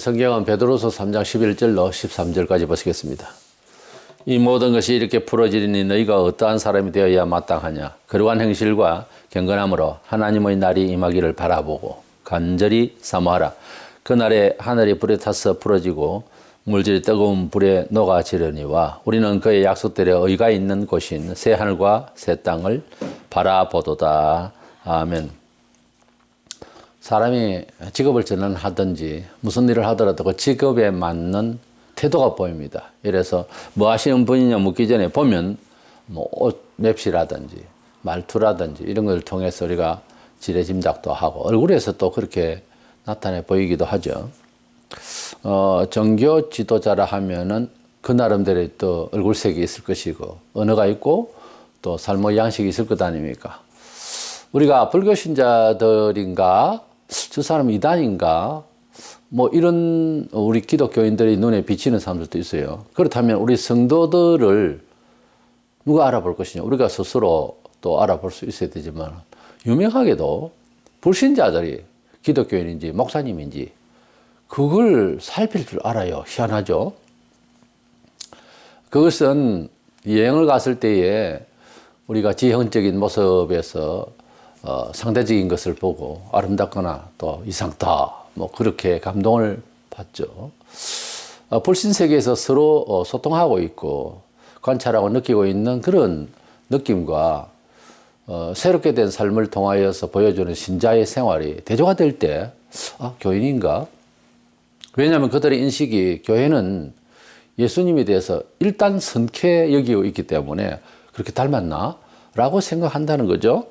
성경은 베드로서 3장 11절로 13절까지 보시겠습니다. 이 모든 것이 이렇게 풀어지리니 너희가 어떠한 사람이 되어야 마땅하냐. 그러한 행실과 경건함으로 하나님의 날이 임하기를 바라보고 간절히 사모하라. 그날에 하늘이 불에 타서 풀어지고 물질이 뜨거운 불에 녹아지려니와 우리는 그의 약속대로 의가 있는 곳인 새 하늘과 새 땅을 바라보도다. 아멘. 사람이 직업을 전환하든지 무슨 일을 하더라도 그 직업에 맞는 태도가 보입니다. 이래서 뭐 하시는 분이냐 묻기 전에 보면 뭐 옷 맵시라든지 말투라든지 이런 걸 통해서 우리가 지레 짐작도 하고 얼굴에서 또 그렇게 나타내 보이기도 하죠. 어, 종교 지도자라 하면은 그 나름대로 또 얼굴색이 있을 것이고 언어가 있고 또 삶의 양식이 있을 것 아닙니까? 우리가 불교 신자들인가 저 사람 이단인가 뭐 이런 우리 기독교인들이 눈에 비치는 사람들도 있어요. 그렇다면 우리 성도들을 누가 알아볼 것이냐? 우리가 스스로 또 알아볼 수 있어야 되지만 유명하게도 불신자들이 기독교인인지 목사님인지 그걸 살필 줄 알아요. 희한하죠? 그것은 여행을 갔을 때에 우리가 지형적인 모습에서 어, 상대적인 것을 보고 아름답거나 또 이상다 뭐 그렇게 감동을 받죠. 어, 불신 세계에서 서로 어, 소통하고 있고 관찰하고 느끼고 있는 그런 느낌과 어, 새롭게 된 삶을 통하여서 보여주는 신자의 생활이 대조가 될 때, 아, 교인인가? 왜냐하면 그들의 인식이 교회는 예수님에 대해서 일단 선케 여기고 있기 때문에 그렇게 닮았나? 라고 생각한다는 거죠.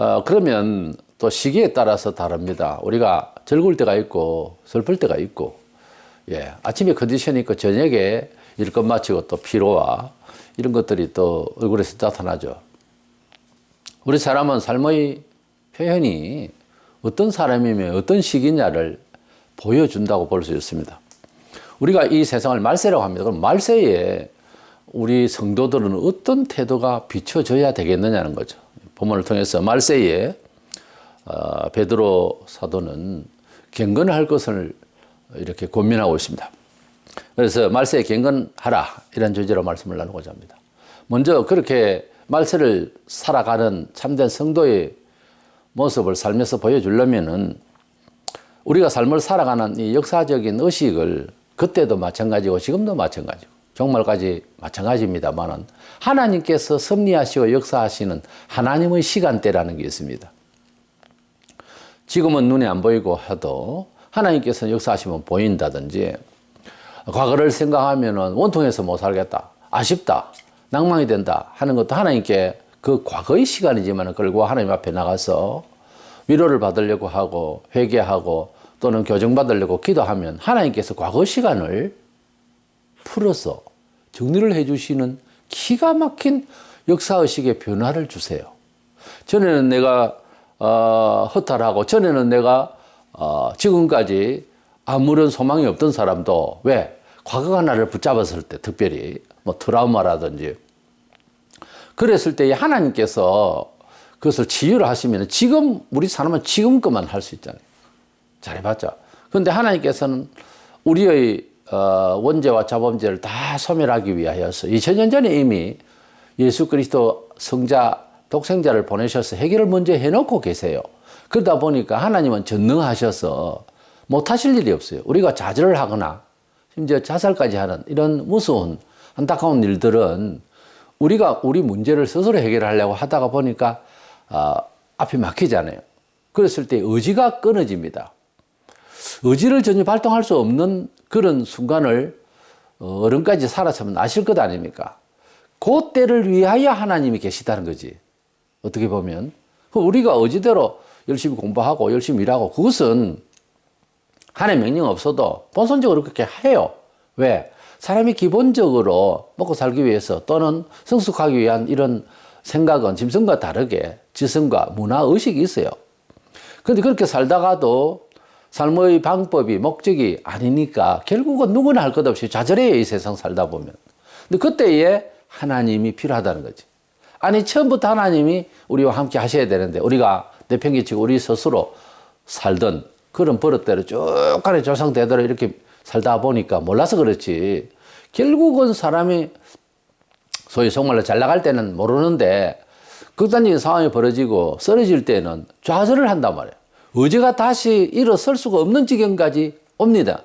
어, 그러면 또 시기에 따라서 다릅니다. 우리가 즐거울 때가 있고 슬플 때가 있고, 예, 아침에 컨디션이 있고 저녁에 일것 마치고 또 피로와 이런 것들이 또 얼굴에서 나타나죠. 우리 사람은 삶의 표현이 어떤 사람이며 어떤 시기냐를 보여준다고 볼 수 있습니다. 우리가 이 세상을 말세라고 합니다. 그럼 말세에 우리 성도들은 어떤 태도가 비춰져야 되겠느냐는 거죠. 본문을 통해서 말세에 어, 베드로 사도는 경건할 것을 이렇게 고민하고 있습니다. 그래서 말세에 경건하라 이런 주제로 말씀을 나누고자 합니다. 먼저 그렇게 말세를 살아가는 참된 성도의 모습을 삶에서 보여주려면은 우리가 삶을 살아가는 이 역사적인 의식을 그때도 마찬가지고 지금도 마찬가지고 정말까지 마찬가지입니다만은 하나님께서 섭리하시고 역사하시는 하나님의 시간대라는 게 있습니다. 지금은 눈에 안 보이고 해도 하나님께서 역사하시면 보인다든지 과거를 생각하면은 원통해서 못 살겠다. 아쉽다. 낭망이 된다. 하는 것도 하나님께 그 과거의 시간이지만 걸고 하나님 앞에 나가서 위로를 받으려고 하고 회개하고 또는 교정받으려고 기도하면 하나님께서 과거 시간을 풀어서 정리를 해주시는 기가 막힌 역사의식의 변화를 주세요. 전에는 내가 어, 허탈하고 전에는 내가 어, 지금까지 아무런 소망이 없던 사람도 왜 과거가 나를 붙잡았을 때 특별히 뭐 트라우마라든지 그랬을 때 하나님께서 그것을 치유를 하시면 지금 우리 사람은 지금 것만 할 수 있잖아요. 잘해봤자. 그런데 하나님께서는 우리의 어, 원죄와 자범죄를 다 소멸하기 위하여서 2000년 전에 이미 예수 그리스도 성자 독생자를 보내셔서 해결을 먼저 해놓고 계세요. 그러다 보니까 하나님은 전능하셔서 못하실 일이 없어요. 우리가 좌절을 하거나 심지어 자살까지 하는 이런 무서운 안타까운 일들은 우리가 우리 문제를 스스로 해결하려고 하다가 보니까 어, 앞이 막히잖아요. 그랬을 때 의지가 끊어집니다. 의지를 전혀 발동할 수 없는 그런 순간을 어, 어른까지 살아서면 아실 것 아닙니까? 그 때를 위하여 하나님이 계시다는 거지. 어떻게 보면. 우리가 의지대로 열심히 공부하고 열심히 일하고 그것은 하나님 명령 없어도 본선적으로 그렇게 해요. 왜? 사람이 기본적으로 먹고 살기 위해서 또는 성숙하기 위한 이런 생각은 짐승과 다르게 지성과 문화 의식이 있어요. 그런데 그렇게 살다가도 삶의 방법이 목적이 아니니까 결국은 누구나 할 것 없이 좌절해요. 이 세상 살다 보면. 근데 그때에 하나님이 필요하다는 거지. 아니 처음부터 하나님이 우리와 함께 하셔야 되는데 우리가 내팽개치고 우리 스스로 살던 그런 버릇대로 쭉 가리 조상대대로 이렇게 살다 보니까 몰라서 그렇지. 결국은 사람이 소위 속말로 잘 나갈 때는 모르는데 극단적인 상황이 벌어지고 쓰러질 때는 좌절을 한단 말이에요. 의지가 다시 일어설 수가 없는 지경까지 옵니다.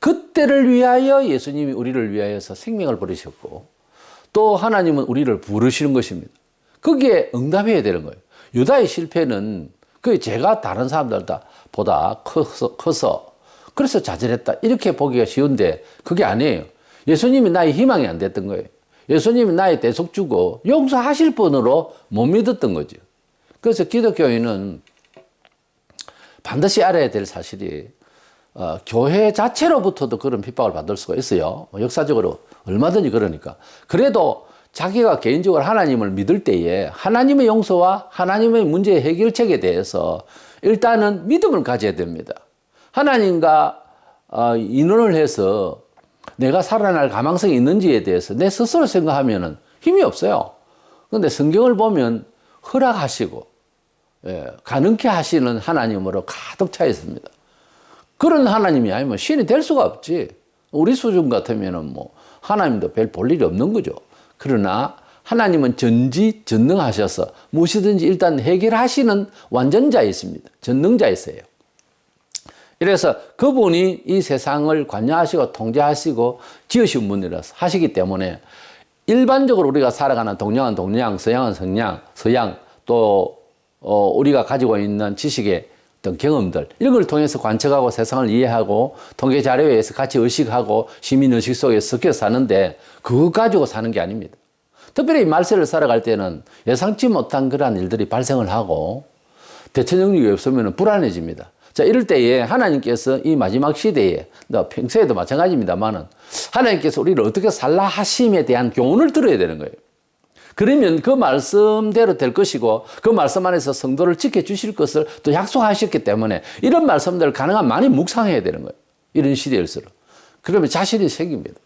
그때를 위하여 예수님이 우리를 위하여서 생명을 버리셨고 또 하나님은 우리를 부르시는 것입니다. 거기에 응답해야 되는 거예요. 유다의 실패는 그 제가 다른 사람들보다 커서, 커서 그래서 좌절했다 이렇게 보기가 쉬운데 그게 아니에요. 예수님이 나의 희망이 안 됐던 거예요. 예수님이 나의 대속주고 용서하실 분으로 못 믿었던 거죠. 그래서 기독교인은 반드시 알아야 될 사실이 어, 교회 자체로부터도 그런 핍박을 받을 수가 있어요. 뭐 역사적으로 얼마든지 그러니까. 그래도 자기가 개인적으로 하나님을 믿을 때에 하나님의 용서와 하나님의 문제 해결책에 대해서 일단은 믿음을 가져야 됩니다. 하나님과 어, 인원을 해서 내가 살아날 가망성이 있는지에 대해서 내 스스로 생각하면은 힘이 없어요. 그런데 성경을 보면 허락하시고 예, 가능케 하시는 하나님으로 가득 차 있습니다. 그런 하나님이 아니면 신이 될 수가 없지. 우리 수준 같으면은 뭐 하나님도 별 볼 일이 없는 거죠. 그러나 하나님은 전지 전능하셔서 무엇이든지 일단 해결하시는 완전자이십니다. 전능자이세요. 이래서 그분이 이 세상을 관여하시고 통제하시고 지으신 분이라서 하시기 때문에 일반적으로 우리가 살아가는 동양은 동양, 서양은 서양, 서양 또 어, 우리가 가지고 있는 지식의 어떤 경험들 이런 걸 통해서 관측하고 세상을 이해하고 통계 자료에 의해서 같이 의식하고 시민 의식 속에 섞여 사는데 그거 가지고 사는 게 아닙니다. 특별히 말세를 살아갈 때는 예상치 못한 그러한 일들이 발생을 하고 대처 능력이 없으면 불안해집니다. 자, 이럴 때에 하나님께서 이 마지막 시대에, 평소에도 마찬가지입니다만은, 하나님께서 우리를 어떻게 살라 하심에 대한 교훈을 들어야 되는 거예요. 그러면 그 말씀대로 될 것이고, 그 말씀 안에서 성도를 지켜주실 것을 또 약속하셨기 때문에, 이런 말씀들을 가능한 많이 묵상해야 되는 거예요. 이런 시대일수록. 그러면 자신이 생깁니다.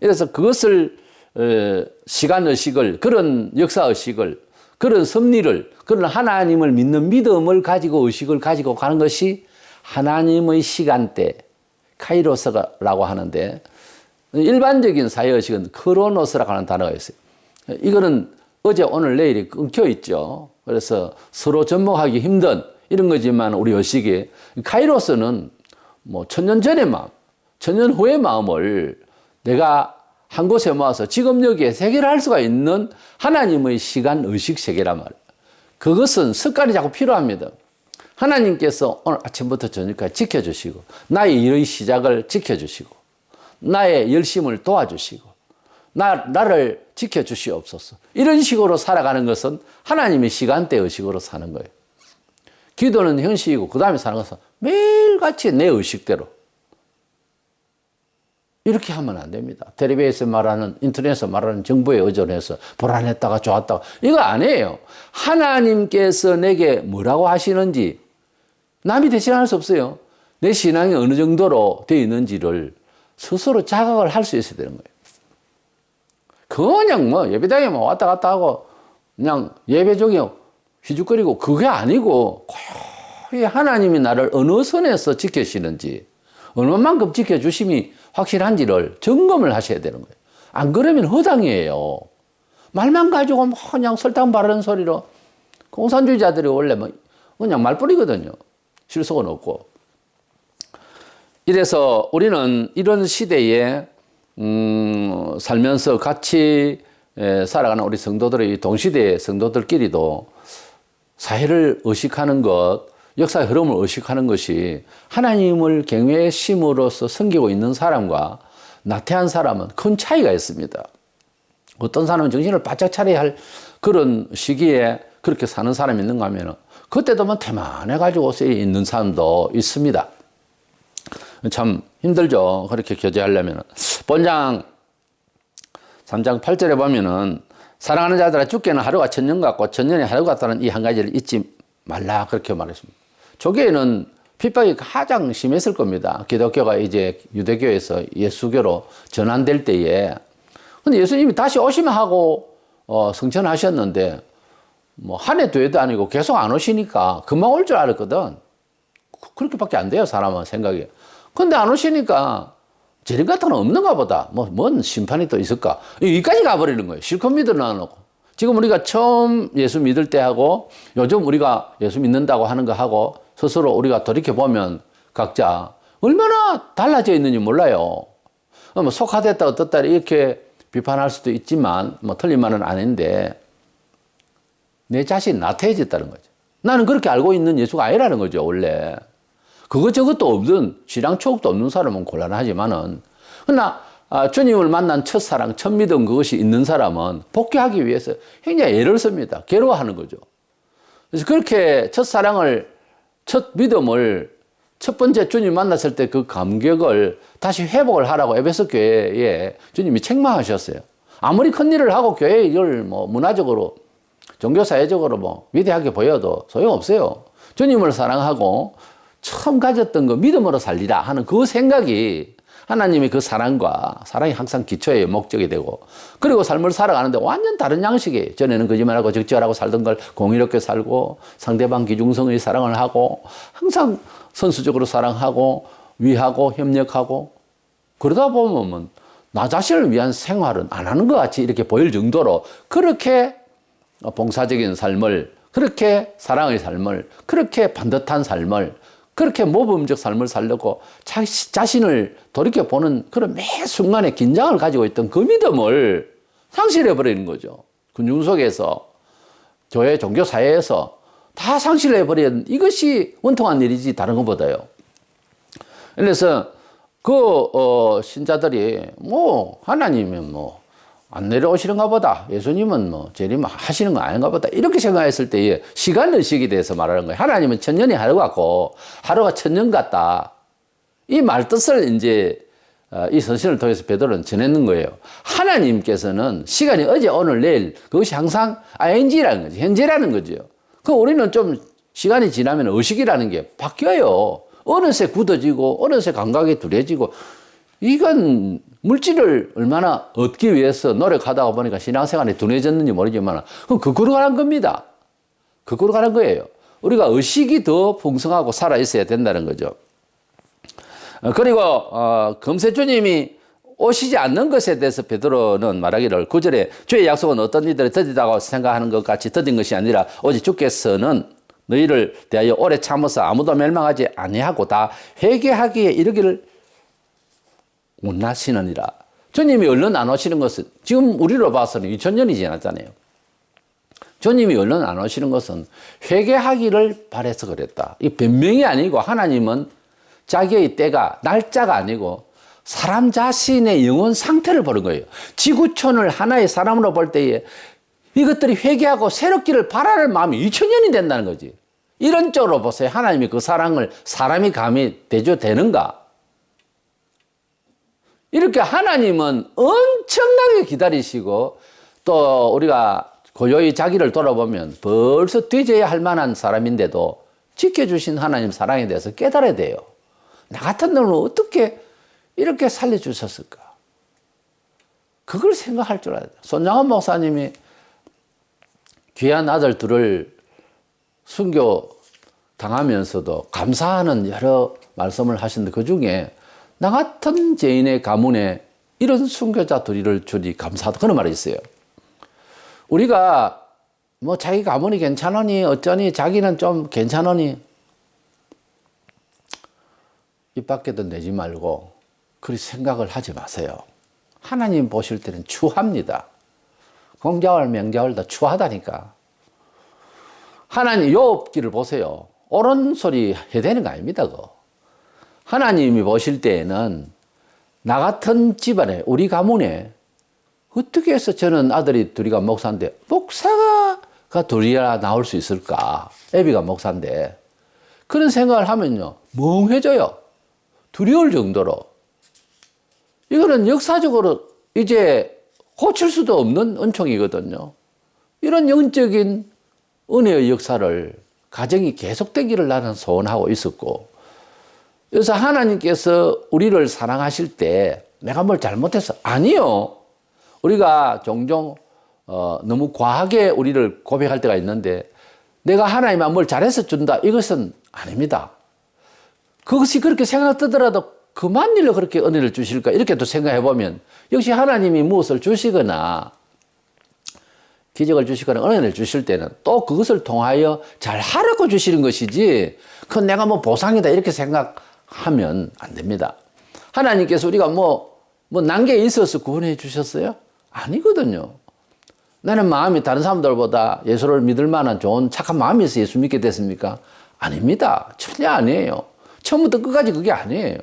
그래서 그것을, 어, 시간의식을, 그런 역사의식을, 그런 섭리를, 그런 하나님을 믿는 믿음을 가지고 의식을 가지고 가는 것이 하나님의 시간대, 카이로스라고 하는데, 일반적인 사회의식은 크로노스라고 하는 단어가 있어요. 이거는 어제, 오늘, 내일이 끊겨 있죠. 그래서 서로 접목하기 힘든 이런 거지만 우리 의식이 카이로스는 뭐 천년 전의 마음, 천년 후의 마음을 내가 한 곳에 모아서 지금 여기에 해결할 수가 있는 하나님의 시간 의식 세계란 말이에요. 그것은 습관이 자꾸 필요합니다. 하나님께서 오늘 아침부터 저녁까지 지켜주시고, 나의 일의 시작을 지켜주시고, 나의 열심을 도와주시고, 나, 나를 지켜주시옵소서. 이런 식으로 살아가는 것은 하나님의 시간대 의식으로 사는 거예요. 기도는 현실이고, 그 다음에 사는 것은 매일같이 내 의식대로. 이렇게 하면 안 됩니다. 텔레비에서 말하는, 인터넷에서 말하는 정보에 의존해서 불안했다가 좋았다가. 이거 아니에요. 하나님께서 내게 뭐라고 하시는지 남이 대신할 수 없어요. 내 신앙이 어느 정도로 되어 있는지를 스스로 자각을 할 수 있어야 되는 거예요. 그냥 뭐 예배당에 뭐 왔다 갔다 하고 그냥 예배 중에 휘죽거리고 그게 아니고 거의 하나님이 나를 어느 선에서 지켜시는지 얼마만큼 지켜주심이 확실한지를 점검을 하셔야 되는 거예요. 안 그러면 허당이에요. 말만 가지고 뭐 그냥 설탕 바르는 소리로 공산주의자들이 원래 뭐 그냥 말뿐이거든요. 실속은 없고. 이래서 우리는 이런 시대에 음, 살면서 같이 에, 살아가는 우리 성도들의 동시대 성도들끼리도 사회를 의식하는 것, 역사의 흐름을 의식하는 것이 하나님을 경외심으로써 섬기고 있는 사람과 나태한 사람은 큰 차이가 있습니다. 어떤 사람은 정신을 바짝 차려야 할 그런 시기에 그렇게 사는 사람이 있는가 하면 그때도 뭐 태만해가지고 있는 사람도 있습니다. 참 힘들죠. 그렇게 교제하려면. 본장 3장 8절에 보면은 사랑하는 자들아 죽게는 하루가 천년 같고 천년이 하루 같다는 이 한 가지를 잊지 말라 그렇게 말했습니다. 조계에는 핍박이 가장 심했을 겁니다. 기독교가 이제 유대교에서 예수교로 전환될 때에. 근데 예수님이 다시 오시면 하고 어, 성천하셨는데 뭐 한 해, 두 해도 아니고 계속 안 오시니까 금방 올 줄 알았거든. 그렇게밖에 안 돼요, 사람은 생각이. 근데 안 오시니까 재림 같은 건 없는가 보다. 뭐, 뭔 심판이 또 있을까? 여기까지 가버리는 거예요. 실컷 믿으러 놔놓고. 지금 우리가 처음 예수 믿을 때 하고 요즘 우리가 예수 믿는다고 하는 거 하고 스스로 우리가 돌이켜보면 각자 얼마나 달라져 있는지 몰라요. 뭐 속화됐다 어떻다 이렇게 비판할 수도 있지만 뭐 틀린 말은 아닌데 내 자신이 나태해졌다는 거죠. 나는 그렇게 알고 있는 예수가 아니라는 거죠, 원래. 그것 저것도 없는, 신앙 추억도 없는 사람은 곤란하지만은, 그러나, 아, 주님을 만난 첫사랑, 첫 믿음 그것이 있는 사람은 복귀하기 위해서 굉장히 애를 씁니다. 괴로워하는 거죠. 그래서 그렇게 첫사랑을, 첫 믿음을 첫 번째 주님 만났을 때 그 감격을 다시 회복을 하라고 에베소 교회에 주님이 책망하셨어요. 아무리 큰 일을 하고 교회 일을 뭐 문화적으로 종교사회적으로 뭐 위대하게 보여도 소용없어요. 주님을 사랑하고 처음 가졌던 그 믿음으로 살리라 하는 그 생각이 하나님의 그 사랑과 사랑이 항상 기초의 목적이 되고 그리고 삶을 살아가는데 완전 다른 양식이에요. 전에는 거짓말하고 적절하고 살던 걸 공의롭게 살고 상대방 기중성의 사랑을 하고 항상 선수적으로 사랑하고 위하고 협력하고 그러다 보면 나 자신을 위한 생활은 안 하는 것 같이 이렇게 보일 정도로 그렇게 봉사적인 삶을 그렇게 사랑의 삶을 그렇게 반듯한 삶을 그렇게 모범적 삶을 살려고 자신을 돌이켜 보는 그런 매 순간에 긴장을 가지고 있던 그 믿음을 상실해 버리는 거죠. 군중 속에서 교회 종교 사회에서 다 상실해 버린 이것이 원통한 일이지 다른 것보다요. 그래서 그 어, 신자들이 뭐 하나님은 뭐 안 내려오시는가 보다. 예수님은 뭐 재림 하시는 거 아닌가 보다. 이렇게 생각했을 때 시간 의식에 대해서 말하는 거예요. 하나님은 천년이 하루 같고 하루가 천년 같다. 이 말 뜻을 이제 어, 이 서신을 통해서 베드로는 전했는 거예요. 하나님께서는 시간이 어제, 오늘, 내일 그것이 항상 ing라는 거죠. 현재라는 거죠. 그 우리는 좀 시간이 지나면 의식이라는 게 바뀌어요. 어느새 굳어지고 어느새 감각이 둔해지고 이건 물질을 얼마나 얻기 위해서 노력하다가 보니까 신앙생활이 둔해졌는지 모르지만 그럼 그거로 가는 겁니다. 그거로 가는 거예요. 우리가 의식이 더 풍성하고 살아 있어야 된다는 거죠. 어, 그리고 어, 금세주님이 오시지 않는 것에 대해서 베드로는 말하기를 구절에 주의 약속은 어떤 이들이 더디다고 생각하는 것 같이 더딘 것이 아니라 오직 주께서는 너희를 대하여 오래 참아서 아무도 멸망하지 아니하고 다 회개하기에 이르기를 원하시느니라. 주님이 얼른 안 오시는 것은 지금 우리로 봐서는 2000년이 지났잖아요. 주님이 얼른 안 오시는 것은 회개하기를 바래서 그랬다. 이 변명이 아니고 하나님은 자기의 때가 날짜가 아니고 사람 자신의 영혼 상태를 보는 거예요. 지구촌을 하나의 사람으로 볼 때에 이것들이 회개하고 새롭기를 바라는 마음이 2000년이 된다는 거지. 이런 쪽으로 보세요. 하나님이 그 사랑을 사람이 감히 대조되는가? 이렇게 하나님은 엄청나게 기다리시고 또 우리가 고요히 자기를 돌아보면 벌써 뒤져야 할 만한 사람인데도 지켜주신 하나님 사랑에 대해서 깨달아야 돼요. 나 같은 놈을 어떻게 이렇게 살려주셨을까? 그걸 생각할 줄 알아야 돼. 손장원 목사님이 귀한 아들 둘을 순교 당하면서도 감사하는 여러 말씀을 하시는데 그 중에 나 같은 죄인의 가문에 이런 순교자 둘이를 주니 감사하다. 그런 말이 있어요. 우리가 뭐 자기 가문이 괜찮으니 어쩌니 자기는 좀 괜찮으니 입 밖에도 내지 말고 그리 생각을 하지 마세요. 하나님 보실 때는 추합니다. 공자월 명자월 다 추하다니까. 하나님 욥기를 보세요. 옳은 소리 해야 되는 거 아닙니다. 그거. 하나님이 보실 때에는 나 같은 집안에 우리 가문에 어떻게 해서 저는 아들이 둘이가 목사인데 목사가 둘이라 나올 수 있을까? 애비가 목사인데 그런 생각을 하면요 멍해져요. 두려울 정도로 이거는 역사적으로 이제 고칠 수도 없는 은총이거든요. 이런 영적인 은혜의 역사를 가정이 계속되기를 나는 소원하고 있었고 그래서 하나님께서 우리를 사랑하실 때 내가 뭘 잘못했어? 아니요. 우리가 종종 어, 너무 과하게 우리를 고백할 때가 있는데 내가 하나님만 뭘 잘해서 준다 이것은 아닙니다. 그것이 그렇게 생각되더라도 그만 일로 그렇게 은혜를 주실까 이렇게 또 생각해 보면 역시 하나님이 무엇을 주시거나 기적을 주시거나 은혜를 주실 때는 또 그것을 통하여 잘 하라고 주시는 것이지 그건 내가 뭐 보상이다 이렇게 생각 하면 안 됩니다. 하나님께서 우리가 뭐, 뭐 난게 있어서 구원해 주셨어요? 아니거든요. 나는 마음이 다른 사람들보다 예수를 믿을 만한 좋은 착한 마음이 있어 예수 믿게 됐습니까? 아닙니다. 전혀 아니에요. 처음부터 끝까지 그게 아니에요.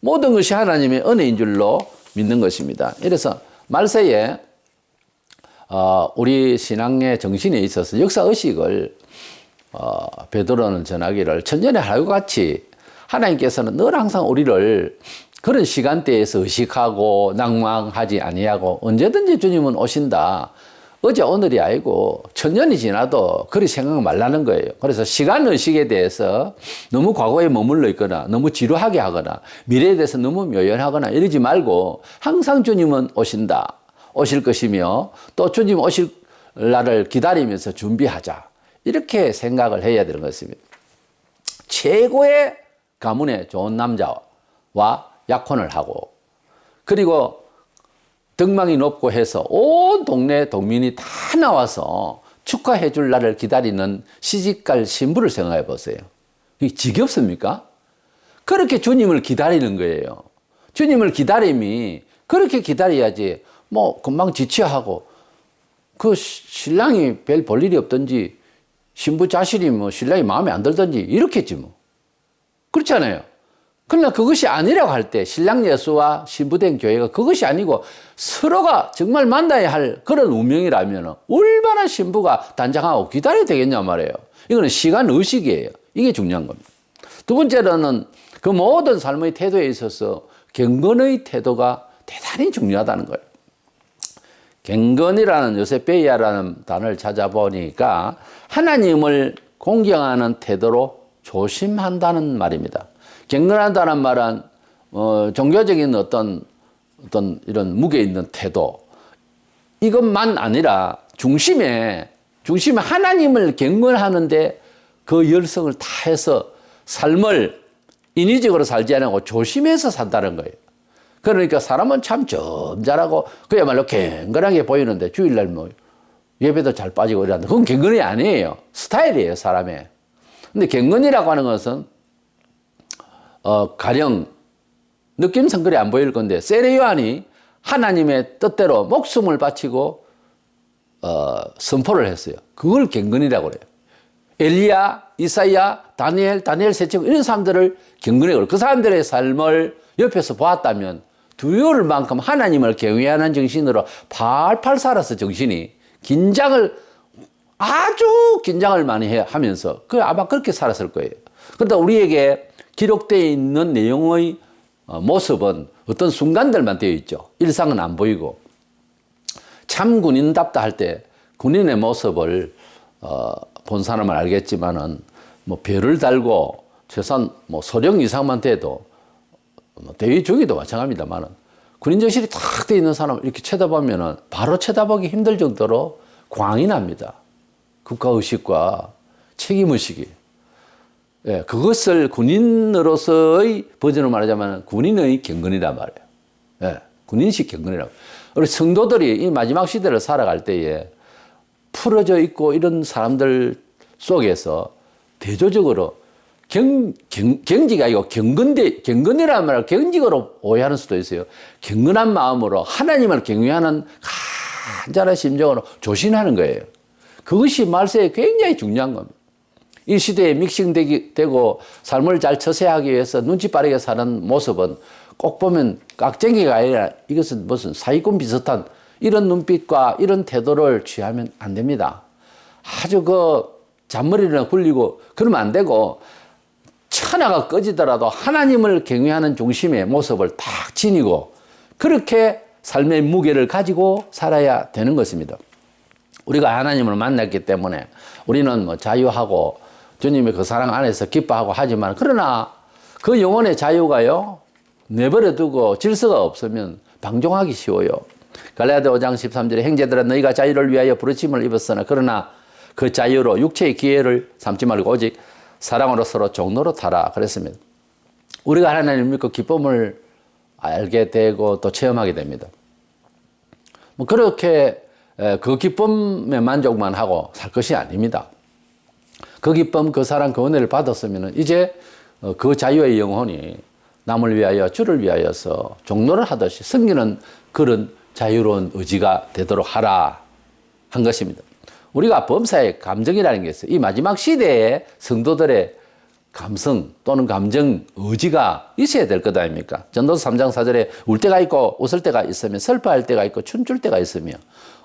모든 것이 하나님의 은혜인 줄로 믿는 것입니다. 이래서 말세에 어, 우리 신앙의 정신에 있어서 역사 의식을 어, 베드로는 전하기를 천년의 하루 같이 하나님께서는 늘 항상 우리를 그런 시간대에서 의식하고 낭망하지 아니하고 언제든지 주님은 오신다. 어제 오늘이 아니고 천년이 지나도 그리 생각 말라는 거예요. 그래서 시간 의식에 대해서 너무 과거에 머물러 있거나 너무 지루하게 하거나 미래에 대해서 너무 묘연하거나 이러지 말고 항상 주님은 오신다. 오실 것이며 또 주님 오실 날을 기다리면서 준비하자. 이렇게 생각을 해야 되는 것입니다. 최고의 가문의 좋은 남자와 약혼을 하고 그리고 등망이 높고 해서 온 동네 동민이 다 나와서 축하해 줄 날을 기다리는 시집갈 신부를 생각해 보세요. 지겹습니까? 그렇게 주님을 기다리는 거예요. 주님을 기다림이 그렇게 기다려야지 뭐 금방 지치하고 그 신랑이 별 볼 일이 없든지 신부 자신이 뭐 신랑이 마음에 안 들든지 이렇겠지 뭐. 그렇잖아요. 그러나 그것이 아니라고 할 때 신랑 예수와 신부된 교회가 그것이 아니고 서로가 정말 만나야 할 그런 운명이라면 얼마나 신부가 단장하고 기다려야 되겠냐 말이에요. 이거는 시간 의식이에요. 이게 중요한 겁니다. 두 번째로는 그 모든 삶의 태도에 있어서 경건의 태도가 대단히 중요하다는 거예요. 경건이라는 요새 베이아라는 단어를 찾아보니까 하나님을 공경하는 태도로 조심한다는 말입니다. 경건한다는 말은 어, 종교적인 어떤 어떤 이런 무게 있는 태도 이것만 아니라 중심에 중심에 하나님을 경건하는데 그 열성을 다해서 삶을 인위적으로 살지 않고 조심해서 산다는 거예요. 그러니까 사람은 참 점잘하고 그야말로 경건하게 보이는데 주일날 뭐 예배도 잘 빠지고 이러는데 그건 경건이 아니에요. 스타일이에요, 사람의. 근데 경건이라고 하는 것은 어, 가령 느낌상 그리 안 보일 건데 세례 요한이 하나님의 뜻대로 목숨을 바치고 어, 선포를 했어요. 그걸 경건이라고 그래요. 엘리야, 이사야, 다니엘, 다니엘 세책 이런 사람들을 경건이라고. 그 사람들의 삶을 옆에서 보았다면 두려울 만큼 하나님을 경외하는 정신으로 팔팔 살아서 정신이 긴장을 아주 긴장을 많이 해, 하면서 그 아마 그렇게 살았을 거예요. 그런데 우리에게 기록되어 있는 내용의 어, 모습은 어떤 순간들만 되어 있죠. 일상은 안 보이고 참 군인답다 할 때 군인의 모습을 어, 본 사람은 알겠지만은 뭐 별을 달고 최소한 뭐 소령 이상만 돼도 뭐 대위 주기도 마찬가지입니다만은 군인 정신이 탁 돼 있는 사람 이렇게 쳐다보면은 바로 쳐다보기 힘들 정도로 광이 납니다. 국가 의식과 책임 의식이. 예, 그것을 군인으로서의 버전으로 말하자면 군인의 경건이란 말이에요. 예, 군인식 경건이라고. 우리 성도들이 이 마지막 시대를 살아갈 때에 풀어져 있고 이런 사람들 속에서 대조적으로 경, 경, 경지가 아니고 경건대, 경건이라는 말을 경직으로 오해하는 수도 있어요. 경건한 마음으로 하나님을 경외하는 간절한 심정으로 조신하는 거예요. 그것이 말세에 굉장히 중요한 겁니다. 이 시대에 믹싱되고 삶을 잘 처세하기 위해서 눈치 빠르게 사는 모습은 꼭 보면 깍쟁이가 아니라 이것은 무슨 사기꾼 비슷한 이런 눈빛과 이런 태도를 취하면 안 됩니다. 아주 그 잔머리를 굴리고 그러면 안 되고 천하가 꺼지더라도 하나님을 경외하는 중심의 모습을 딱 지니고 그렇게 삶의 무게를 가지고 살아야 되는 것입니다. 우리가 하나님을 만났기 때문에 우리는 뭐 자유하고 주님의 그 사랑 안에서 기뻐하고 하지만 그러나 그 영혼의 자유가요 내버려 두고 질서가 없으면 방종하기 쉬워요. 갈라디아 5장 13절에 형제들아 너희가 자유를 위하여 부르심을 입었으나 그러나 그 자유로 육체의 기회를 삼지 말고 오직 사랑으로 서로 종로로 타라 그랬습니다. 우리가 하나님을 믿고 기쁨을 알게 되고 또 체험하게 됩니다. 뭐 그렇게 에, 그 기쁨에 만족만 하고 살 것이 아닙니다. 그 기쁨, 그 사랑, 그 은혜를 받았으면 이제 어, 그 자유의 영혼이 남을 위하여 주를 위하여서 종로를 하듯이 섬기는 그런 자유로운 의지가 되도록 하라 한 것입니다. 우리가 범사의 감정이라는 게 있어요. 이 마지막 시대에 성도들의 감성 또는 감정, 의지가 있어야 될 것 아닙니까? 전도서 3장 4절에 울 때가 있고 웃을 때가 있으며 슬퍼할 때가 있고 춤출 때가 있으며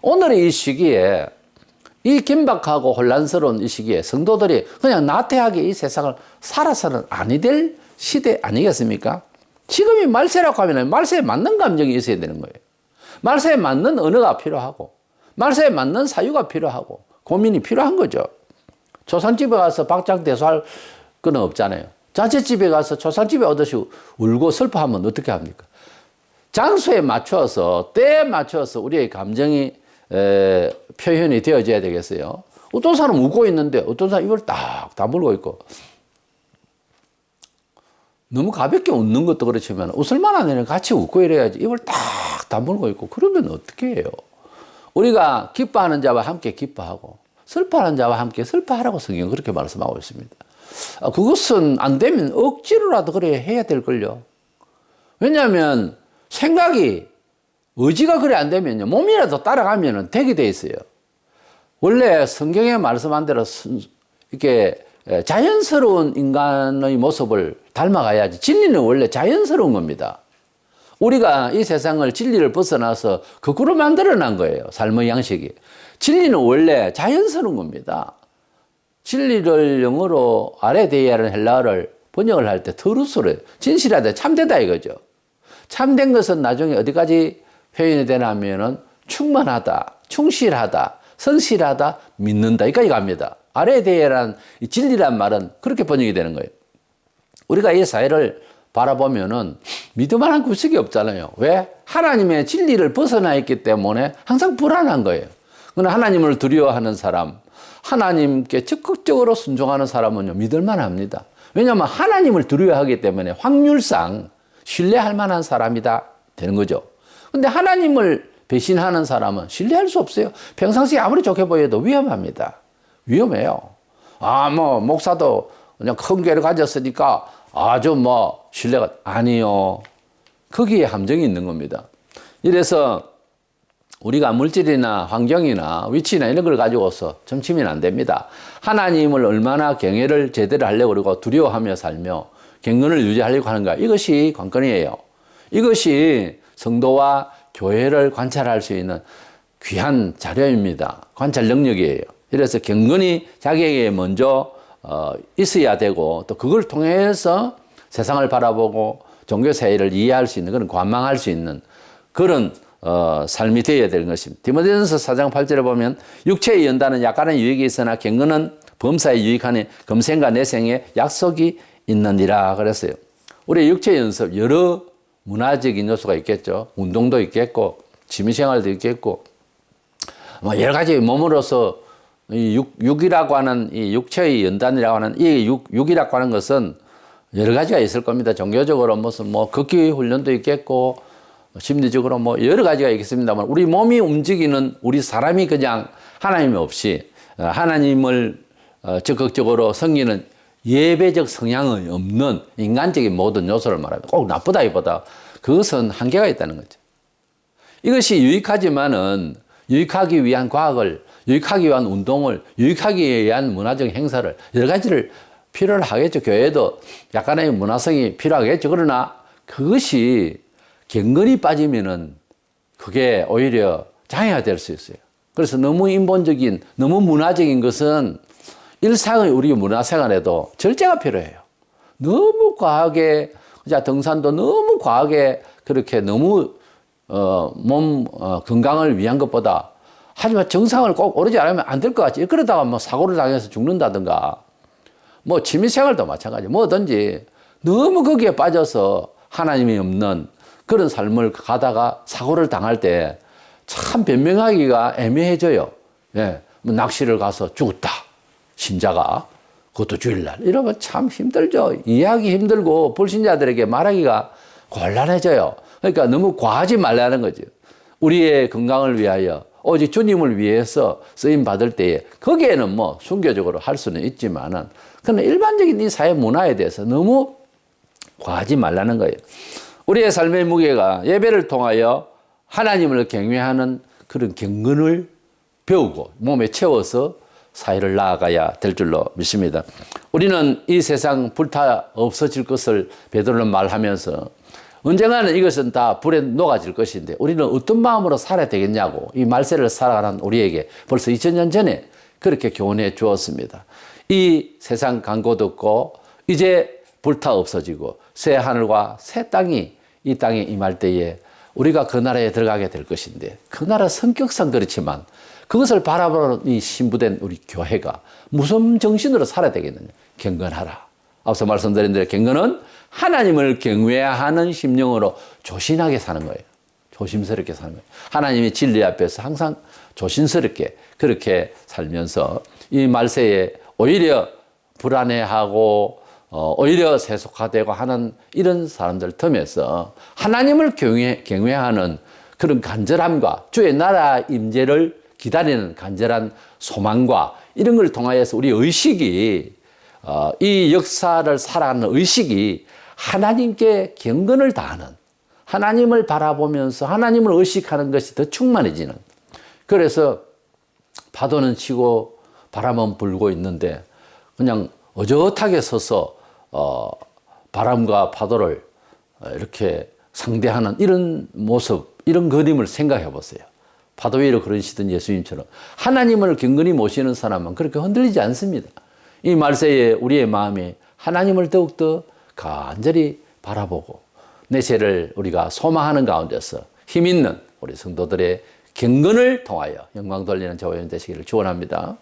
오늘의 이 시기에 이 긴박하고 혼란스러운 이 시기에 성도들이 그냥 나태하게 이 세상을 살아서는 아니 될 시대 아니겠습니까? 지금이 말세라고 하면 말세에 맞는 감정이 있어야 되는 거예요. 말세에 맞는 언어가 필요하고 말세에 맞는 사유가 필요하고 고민이 필요한 거죠. 조산집에 가서 박장대소할 건 없잖아요. 자취집에 가서 조산집에 오듯이 울고 슬퍼하면 어떻게 합니까? 장소에 맞춰서 때에 맞춰서 우리의 감정이 에, 표현이 되어져야 되겠어요. 어떤 사람은 웃고 있는데 어떤 사람 입을 딱 다물고 있고 너무 가볍게 웃는 것도 그렇지만 웃을 만한 애는 같이 웃고 이래야지 입을 딱 다물고 있고 그러면 어떻게 해요? 우리가 기뻐하는 자와 함께 기뻐하고 슬퍼하는 자와 함께 슬퍼하라고 성경 은 그렇게 말씀하고 있습니다. 아, 그것은 안 되면 억지로라도 그래 해야 될걸요. 왜냐하면 생각이 의지가 그래 안 되면요 몸이라도 따라가면 되게 돼 있어요. 원래 성경에 말씀한 대로 순- 이렇게 자연스러운 인간의 모습을 닮아가야지 진리는 원래 자연스러운 겁니다. 우리가 이 세상을 진리를 벗어나서 거꾸로 만들어 난 거예요. 삶의 양식이. 진리는 원래 자연스러운 겁니다. 진리를 영어로 아레데이아는 헬라어를 번역을 할때 트루스로 진실하다 참되다 이거죠. 참된 것은 나중에 어디까지 표현이 되냐면은 충만하다, 충실하다, 성실하다, 믿는다 여기까지 갑니다. 아레데이아란 이 진리란 말은 그렇게 번역이 되는 거예요. 우리가 이 사회를 바라보면은 믿을만한 구석이 없잖아요. 왜? 하나님의 진리를 벗어나 있기 때문에 항상 불안한 거예요. 그러나 하나님을 두려워하는 사람, 하나님께 적극적으로 순종하는 사람은요, 믿을만 합니다. 왜냐하면 하나님을 두려워하기 때문에 확률상 신뢰할 만한 사람이다 되는 거죠. 근데 하나님을 배신하는 사람은 신뢰할 수 없어요. 평상시에 아무리 좋게 보여도 위험합니다. 위험해요. 아, 뭐, 목사도 그냥 큰 교회를 가졌으니까 아주 뭐, 신뢰가, 아니요. 거기에 함정이 있는 겁니다. 이래서 우리가 물질이나 환경이나 위치나 이런 걸 가지고서 점치면 안 됩니다. 하나님을 얼마나 경외를 제대로 하려고 그러고 두려워하며 살며 경건을 유지하려고 하는가 이것이 관건이에요. 이것이 성도와 교회를 관찰할 수 있는 귀한 자료입니다. 관찰 능력이에요. 그래서 경건이 자기에게 먼저 어, 있어야 되고 또 그걸 통해서 세상을 바라보고 종교 사회를 이해할 수 있는 그런 관망할 수 있는 그런 어, 삶이 되어야 되는 것입니다. 디모데전서 4장 8절에 보면 육체의 연단은 약간의 유익이 있으나 경건은 범사에 유익하니 금생과 내생에 약속이 있느니라 그랬어요. 우리 육체 연습 여러 문화적인 요소가 있겠죠. 운동도 있겠고 취미생활도 있겠고 뭐 여러 가지 몸으로서 이 육, 육이라고 하는 이 육체의 연단이라고 하는 이 육, 육이라고 하는 것은 여러 가지가 있을 겁니다. 종교적으로 무슨 뭐 걷기 훈련도 있겠고 심리적으로 뭐 여러 가지가 있겠습니다만 우리 몸이 움직이는 우리 사람이 그냥 하나님 없이 어, 하나님을 어, 적극적으로 섬기는 예배적 성향이 없는 인간적인 모든 요소를 말합니다. 꼭 나쁘다기보다 그것은 한계가 있다는 거죠. 이것이 유익하지만은 유익하기 위한 과학을 유익하기 위한 운동을 유익하기 위한 문화적 행사를 여러 가지를 필요를 하겠죠. 교회도 약간의 문화성이 필요하겠죠. 그러나 그것이 경건이 빠지면은 그게 오히려 장애가 될 수 있어요. 그래서 너무 인본적인, 너무 문화적인 것은 일상의 우리 문화생활에도 절제가 필요해요. 너무 과하게, 자, 등산도 너무 과하게 그렇게 너무, 어, 몸, 어, 건강을 위한 것보다 하지만 정상을 꼭 오르지 않으면 안 될 것 같지. 그러다가 뭐 사고를 당해서 죽는다든가 뭐 취미생활도 마찬가지. 뭐든지 너무 거기에 빠져서 하나님이 없는 그런 삶을 가다가 사고를 당할 때 참 변명하기가 애매해져요. 예. 뭐 낚시를 가서 죽었다. 신자가. 그것도 주일날. 이러면 참 힘들죠. 이해하기 힘들고 불신자들에게 말하기가 곤란해져요. 그러니까 너무 과하지 말라는 거죠. 우리의 건강을 위하여 오직 주님을 위해서 쓰임 받을 때에 거기에는 뭐 순교적으로 할 수는 있지만은 그러나 일반적인 이 사회 문화에 대해서 너무 과하지 말라는 거예요. 우리의 삶의 무게가 예배를 통하여 하나님을 경외하는 그런 경건을 배우고 몸에 채워서 사회를 나아가야 될 줄로 믿습니다. 우리는 이 세상 불타 없어질 것을 베드로는 말하면서 언젠가는 이것은 다 불에 녹아질 것인데 우리는 어떤 마음으로 살아야 되겠냐고 이 말세를 살아가는 우리에게 벌써 2000년 전에 그렇게 교훈해 주었습니다. 이 세상 광고 듣고 이제 불타 없어지고 새 하늘과 새 땅이 이 땅에 임할 때에 우리가 그 나라에 들어가게 될 것인데 그 나라 성격상 그렇지만 그것을 바라보는 이 신부된 우리 교회가 무슨 정신으로 살아야 되겠느냐? 경건하라. 앞서 말씀드린 대로 경건은 하나님을 경외하는 심령으로 조신하게 사는 거예요. 조심스럽게 사는 거예요. 하나님의 진리 앞에서 항상 조심스럽게 그렇게 살면서 이 말세에 오히려 불안해하고 어, 오히려 세속화되고 하는 이런 사람들 틈에서 하나님을 경외, 경외하는 그런 간절함과 주의 나라 임재를 기다리는 간절한 소망과 이런 걸 통하여서 우리 의식이 어, 이 역사를 살아가는 의식이 하나님께 경건을 다하는 하나님을 바라보면서 하나님을 의식하는 것이 더 충만해지는 그래서 파도는 치고 바람은 불고 있는데 그냥 어젓하게 서서 어, 바람과 파도를 이렇게 상대하는 이런 모습, 이런 그림을 생각해 보세요. 파도 위로 걸으시던 예수님처럼 하나님을 경건히 모시는 사람은 그렇게 흔들리지 않습니다. 이 말세에 우리의 마음이 하나님을 더욱더 간절히 바라보고 내 죄를 우리가 소망하는 가운데서 힘 있는 우리 성도들의 경건을 통하여 영광 돌리는 저와 되시기를 축원합니다.